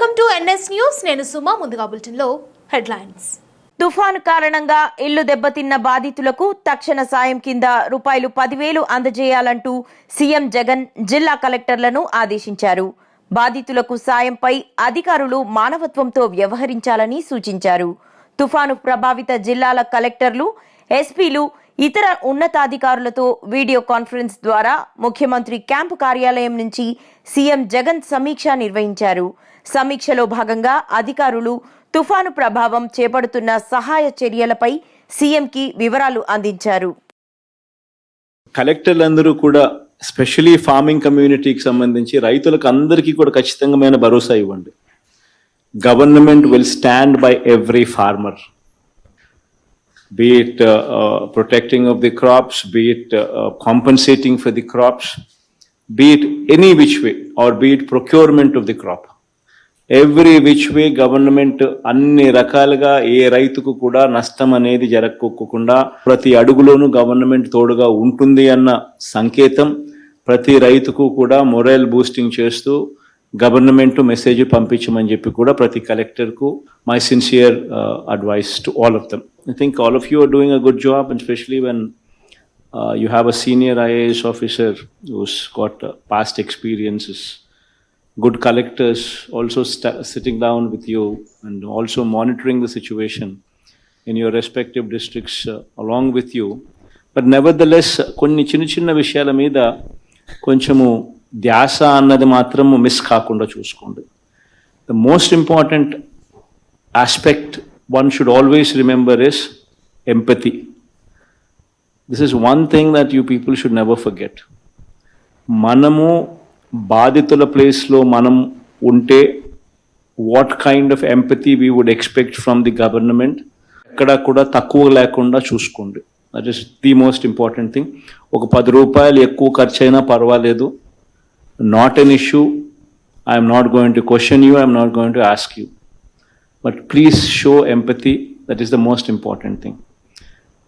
Welcome to NS news. నేను సుమా ముందుగా బులెటిన్లో హెడ్లైన్స్. తుఫాను కారణంగా ఇల్లు దెబ్బతిన్న బాధితులకు తక్షణ సాయం కింద రూపాయలు పదివేలు అందజేయాలంటూ సీఎం జగన్ జిల్లా కలెక్టర్లను ఆదేశించారు. బాధితులకు సాయంపై అధికారులు మానవత్వంతో వ్యవహరించాలని సూచించారు. తుఫాను ప్రభావిత జిల్లాల కలెక్టర్లు ఎస్పీలు ఇతర ఉన్నతాధికారులతో వీడియో కాన్ఫరెన్స్ ద్వారా ముఖ్యమంత్రి క్యాంపు కార్యాలయం నుంచి సీఎం జగన్ సమీక్ష నిర్వహించారు. సమీక్షలో భాగంగా అధికారులు తుఫాను ప్రభావం చేపడుతున్న సహాయ చర్యలపై సీఎంకి వివరాలు అందించారు. కలెక్టర్లందరూ కూడా స్పెషలీ ఫార్మింగ్ కమ్యూనిటీకి సంబంధించి రైతులకు అందరికీ కూడా ఖచ్చితంగా భరోసా ఇవ్వండి. Government will stand by every farmer. Be it uh, uh, protecting of the crops, be it uh, uh, compensating for the crops, be it any which way, or be it procurement of the crop. Every which way government అన్ని రకాలుగా ఏ రైతుకు కూడా నష్టం అనేది జరగకోకుండా ప్రతి అడుగులోనూ government తోడుగా ఉంటుంది అన్న సంకేతం ప్రతి రైతుకు కూడా మొరైల్ బూస్టింగ్ చేస్తూ గవర్నమెంట్ మెసేజ్ పంపించమని చెప్పి కూడా ప్రతి కలెక్టర్కు my sincere advice to all of them I think all of you are doing a good job, and specially when uh, you have a senior IAS officer who's got uh, past experiences, good collectors also sta- sitting down with you and also monitoring the situation in your respective districts uh, along with you. But nevertheless, కొన్ని చిన్న చిన్న విషయాల మీద కొంచెము ధ్యాస అన్నది మాత్రము miss కాకుండా చూసుకోండి the most important aspect one should always remember is empathy this is one thing that you people should never forget మనము బాధితుల ప్లేస్లో మనం ఉంటే what kind of empathy we would expect from the government ఎక్కడ కూడా తక్కువ లేకుండా చూసుకోండి that is the most important thing ఒక పది రూపాయలు ఎక్కువ ఖర్చు అయినా పర్వాలేదు not an issue I'm not going to question you I'm not going to ask you but please show empathy that is the most important thing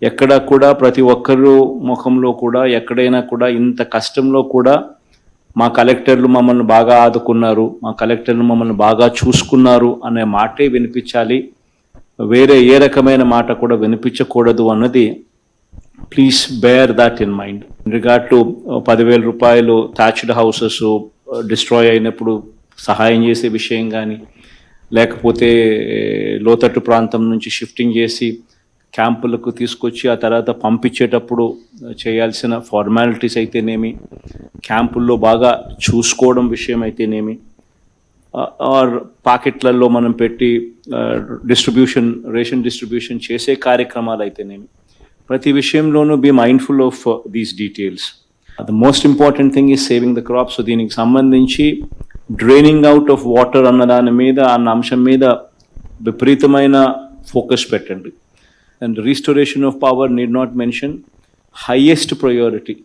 ఎక్కడ కూడా ప్రతి ఒక్కరు ముఖంలో కూడా ఎక్కడైనా కూడా ఇంత కష్టంలో కూడా మా కలెక్టర్లు మమ్మల్ని బాగా ఆదుకున్నారు. మా కలెక్టర్లు మమ్మల్ని బాగా చూసుకున్నారు అనే మాటే వినిపించాలి. వేరే ఏ రకమైన మాట కూడా వినిపించకూడదు అన్నది please bear that in mind regard to పదివేల రూపాయలు థ్యాచ్డ్ హౌసెస్ డిస్ట్రాయ్ అయినప్పుడు సహాయం చేసే విషయం కానీ లేకపోతే లోతట్టు ప్రాంతం నుంచి షిఫ్టింగ్ చేసి క్యాంపులకు తీసుకొచ్చి ఆ తర్వాత పంపించేటప్పుడు చేయాల్సిన ఫార్మాలిటీస్ అయితేనేమి క్యాంపుల్లో బాగా చూసుకోవడం విషయం అయితేనేమి ఆర్ పాకెట్లలో మనం పెట్టి డిస్ట్రిబ్యూషన్ రేషన్ డిస్ట్రిబ్యూషన్ చేసే కార్యక్రమాలు అయితేనేమి. ప్రతి విషయంలోనూ be mindful of these details the most important thing is saving the crops దీనికి సంబంధించి డ్రైనింగ్ అవుట్ ఆఫ్ వాటర్ అన్న దాని మీద అన్న అంశం మీద విపరీతమైన ఫోకస్ పెట్టండి and restoration of power need not mention highest priority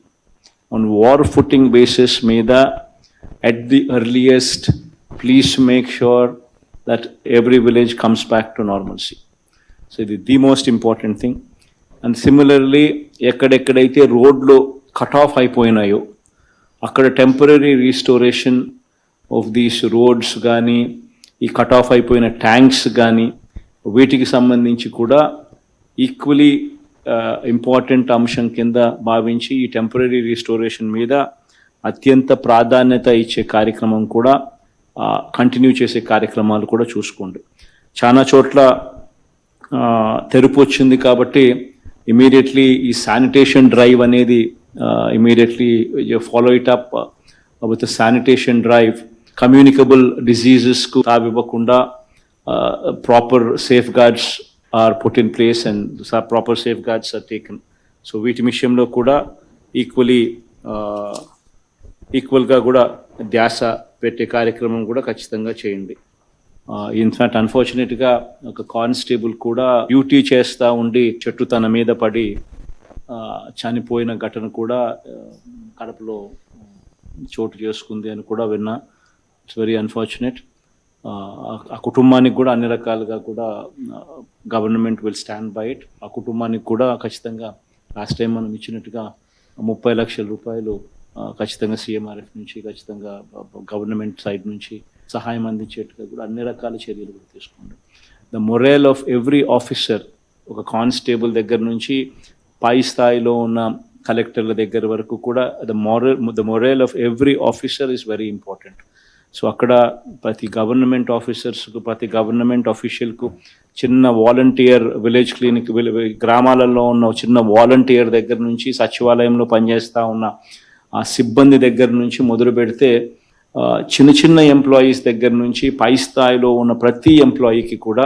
on war footing basis meda at the earliest please make sure that every village comes back to normalcy so ఇది the most important thing and similarly ఎక్కడెక్కడైతే రోడ్లు cut off అయిపోయినాయో అక్కడ temporary restoration of these roads కానీ ఈ cut off అయిపోయిన tanks కానీ వీటికి సంబంధించి కూడా ఈక్వలీ ఇంపార్టెంట్ uh, అంశం కింద భావించి ఈ టెంపరీ రీస్టోరేషన్ మీద అత్యంత ప్రాధాన్యత ఇచ్చే కార్యక్రమం కూడా కంటిన్యూ చేసే కార్యక్రమాలు కూడా చూసుకోండి. చాలా చోట్ల తెరుపు వచ్చింది కాబట్టి ఇమీడియట్లీ ఈ శానిటేషన్ డ్రైవ్ అనేది immediately follow it up with sanitation drive communicable డిజీజెస్కు తావివ్వకుండా proper safeguards are put in place and proper safeguards are taken so వీటి విషయంలో కూడా ఈక్వలీ ఈక్వల్గా కూడా ధ్యాస పెట్టే కార్యక్రమం కూడా ఖచ్చితంగా చేయండి. ఇన్ఫాక్ట్ అన్ఫార్చునేట్గా ఒక కానిస్టేబుల్ కూడా డ్యూటీ చేస్తూ ఉండి చెట్టు తన మీద పడి చనిపోయిన ఘటన కూడా కడపలో చోటు చేసుకుంది అని కూడా విన్నా. ఇట్స్ వెరీ అన్ఫార్చునేట్ ఆ కుటుంబానికి కూడా అన్ని రకాలుగా కూడా government will stand by it ఆ కుటుంబానికి కూడా ఖచ్చితంగా లాస్ట్ టైం మనం ఇచ్చినట్టుగా ముప్పై లక్షల రూపాయలు ఖచ్చితంగా సీఎంఆర్ఎఫ్ నుంచి ఖచ్చితంగా గవర్నమెంట్ సైడ్ నుంచి సహాయం అందించేట్టుగా కూడా అన్ని రకాల చర్యలు కూడా తీసుకుంటాం. The morale of every officer ఒక కానిస్టేబుల్ దగ్గర నుంచి పై స్థాయిలో ఉన్న కలెక్టర్ల దగ్గర వరకు కూడా the moral the morale of every officer is very important so అక్కడ ప్రతి గవర్నమెంట్ ఆఫీసర్స్కు ప్రతి గవర్నమెంట్ ఆఫీషియల్కు చిన్న వాలంటీర్ విలేజ్ క్లినిక్ గ్రామాలలో ఉన్న చిన్న వాలంటీర్ దగ్గర నుంచి సచివాలయంలో పనిచేస్తూ ఉన్న ఆ సిబ్బంది దగ్గర నుంచి మొదలు పెడితే చిన్న చిన్న ఎంప్లాయీస్ దగ్గర నుంచి పై స్థాయిలో ఉన్న ప్రతి ఎంప్లాయీకి కూడా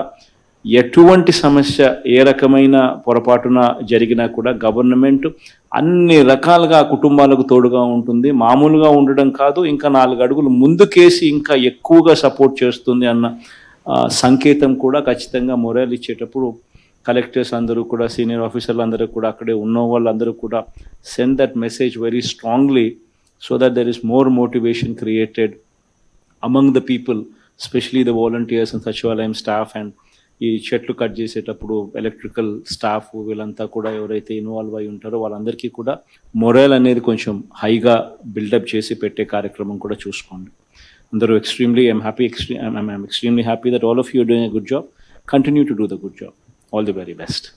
ఎటువంటి సమస్య ఏ రకమైన పొరపాటున జరిగినా కూడా గవర్నమెంట్ అన్ని రకాలుగా కుటుంబాలకు తోడుగా ఉంటుంది. మామూలుగా ఉండడం కాదు ఇంకా నాలుగు అడుగులు ముందుకేసి ఇంకా ఎక్కువగా సపోర్ట్ చేస్తుంది అన్న సంకేతం కూడా ఖచ్చితంగా మొరాలు ఇచ్చేటప్పుడు కలెక్టర్స్ అందరూ కూడా సీనియర్ ఆఫీసర్లు అందరూ కూడా అక్కడే ఉన్న వాళ్ళందరూ కూడా send that message very strongly so that there is more motivation created among the people specially the volunteers and sachivalayam staff and ఈ చెట్లు కట్ చేసేటప్పుడు ఎలక్ట్రికల్ స్టాఫ్ వీళ్ళంతా కూడా ఎవరైతే ఇన్వాల్వ్ అయి ఉంటారో వాళ్ళందరికీ కూడా మొరల్ అనేది కొంచెం హైగా బిల్డప్ చేసి పెట్టే కార్యక్రమం కూడా చూసుకోండి. అందరూ extremely I'm happy extreme I'm extremely happy that all of you doing a good job. Continue to do the good job. All the very best.